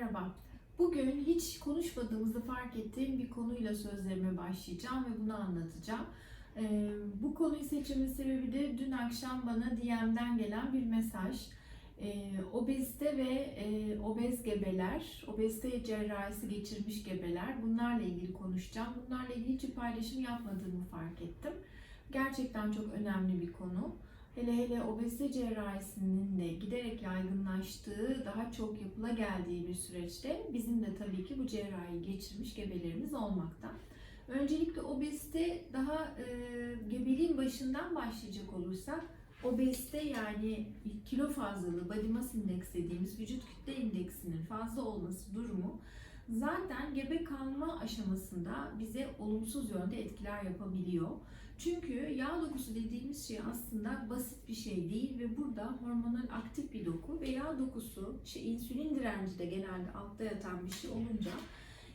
merhaba. Bugün hiç konuşmadığımızı fark ettiğim bir konuyla sözlerime başlayacağım ve bunu anlatacağım. Ee, bu konuyu seçimin sebebi de dün akşam bana DM'den gelen bir mesaj. Ee, obezite ve e, obez gebeler, obezite cerrahisi geçirmiş gebeler bunlarla ilgili konuşacağım. Bunlarla ilgili hiç paylaşım yapmadığımı fark ettim. Gerçekten çok önemli bir konu. Hele hele obezite cerrahisinin de giderek yaygınlaştığı, daha çok yapıla geldiği bir süreçte bizim de tabii ki bu cerrahi geçirmiş gebelerimiz olmakta. Öncelikle obezite daha e, gebeliğin başından başlayacak olursak obezite yani kilo fazlalığı, body mass index dediğimiz vücut kütle indeksinin fazla olması durumu zaten gebe kalma aşamasında bize olumsuz yönde etkiler yapabiliyor. Çünkü yağ dokusu dediğimiz şey aslında basit bir şey değil ve burada hormonal aktif bir doku ve yağ dokusu, işte insülin direnci de genelde altta yatan bir şey olunca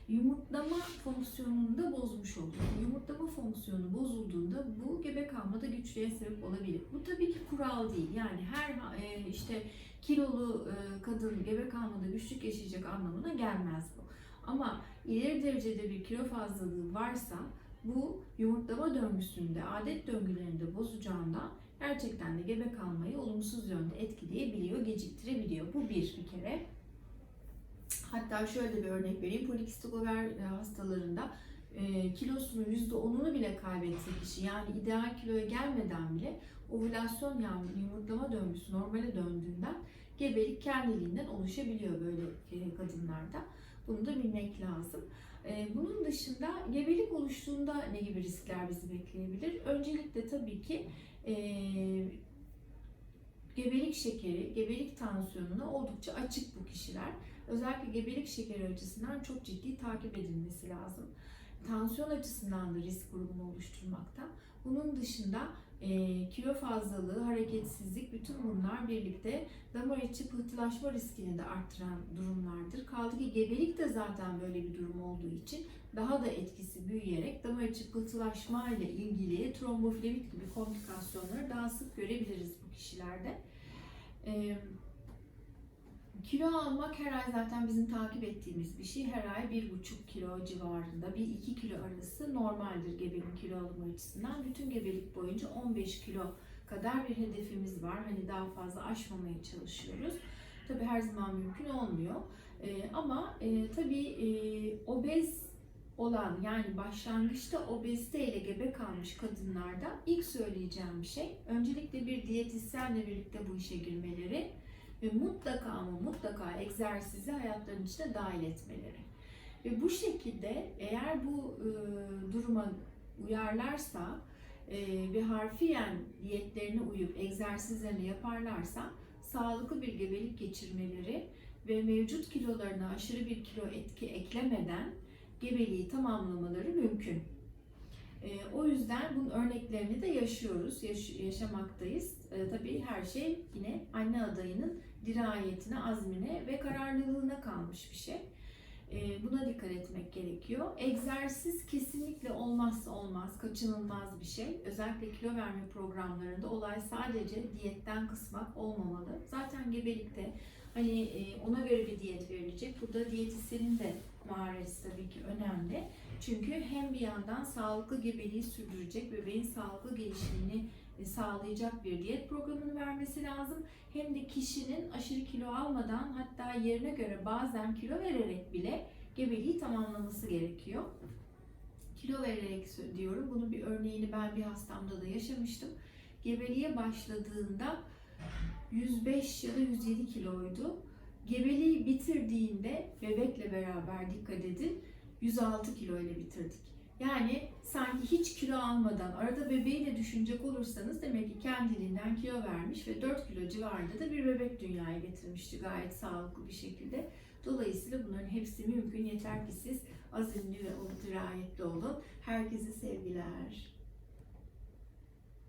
yumurtlama fonksiyonunu da bozmuş oluyor. Yumurtlama fonksiyonu bozulduğunda bu gebe kalmada güçlüğe sebep olabilir. Bu tabii ki kural değil. Yani her e, işte kilolu e, kadın gebe kalmada güçlük yaşayacak anlamına gelmez bu. Ama ileri derecede bir kilo fazlalığı varsa bu yumurtlama döngüsünde, adet döngülerinde bozacağından gerçekten de gebe kalmayı olumsuz yönde etkileyebiliyor, geciktirebiliyor. Bu bir bir kere. Hatta şöyle bir örnek vereyim. Polikistik over hastalarında e, kilosunun %10'unu bile kaybetse kişi yani ideal kiloya gelmeden bile ovülasyon yani yumurtlama döngüsü normale döndüğünden gebelik kendiliğinden oluşabiliyor böyle e, kadınlarda. Bunu da bilmek lazım. E, bunun dışında gebelik oluştuğunda ne gibi riskler bizi bekleyebilir? Öncelikle tabii ki e, gebelik şekeri, gebelik tansiyonuna oldukça açık bu kişiler. Özellikle gebelik şekeri açısından çok ciddi takip edilmesi lazım. Tansiyon açısından da risk grubunu oluşturmakta. Bunun dışında e, kilo fazlalığı, hareketsizlik bütün bunlar birlikte damar içi pıhtılaşma riskini de arttıran durumlardır. Kaldı ki gebelik de zaten böyle bir durum olduğu için daha da etkisi büyüyerek damar içi pıhtılaşma ile ilgili tromboflebit gibi komplikasyonları daha sık görebiliriz bu kişilerde. E, Kilo almak her ay zaten bizim takip ettiğimiz bir şey. Her ay 1,5 kilo civarında, 1-2 kilo arası normaldir gebelik kilo alımı açısından. Bütün gebelik boyunca 15 kilo kadar bir hedefimiz var. Hani daha fazla aşmamaya çalışıyoruz. Tabii her zaman mümkün olmuyor. Ee, ama e, tabii e, obez olan yani başlangıçta obezite ile gebe kalmış kadınlarda ilk söyleyeceğim bir şey öncelikle bir diyetisyenle birlikte bu işe girmeleri ve mutlaka ama mutlaka egzersizi hayatlarının içine dahil etmeleri. Ve bu şekilde eğer bu e, duruma uyarlarsa e, ve harfiyen diyetlerine uyup egzersizlerini yaparlarsa sağlıklı bir gebelik geçirmeleri ve mevcut kilolarına aşırı bir kilo etki eklemeden gebeliği tamamlamaları mümkün. E, o yüzden bunun örneklerini de yaşıyoruz, yaş- yaşamaktayız. E, tabii her şey yine anne adayının dirayetine, azmine ve kararlılığına kalmış bir şey. E, buna dikkat etmek gerekiyor. Egzersiz kesinlikle olmazsa olmaz, kaçınılmaz bir şey. Özellikle kilo verme programlarında olay sadece diyetten kısmak olmamalı. Zaten gebelikte hani e, ona göre bir diyet verilecek. Burada diyetisyenin de mahareti tabii ki önemli. Çünkü hem bir yandan sağlıklı gebeliği sürdürecek, bebeğin sağlıklı gelişimini sağlayacak bir diyet programını vermesi lazım. Hem de kişinin aşırı kilo almadan hatta yerine göre bazen kilo vererek bile gebeliği tamamlaması gerekiyor. Kilo vererek diyorum. Bunun bir örneğini ben bir hastamda da yaşamıştım. Gebeliğe başladığında 105 ya da 107 kiloydu. Gebeliği bitirdiğinde bebekle beraber dikkat edin 106 kilo ile bitirdik. Yani sanki hiç kilo almadan arada bebeğiyle düşünecek olursanız demek ki kendiliğinden kilo vermiş ve 4 kilo civarında da bir bebek dünyaya getirmişti gayet sağlıklı bir şekilde. Dolayısıyla bunların hepsi mümkün. Yeter ki siz azimli ve dirayetli olun. Herkese sevgiler.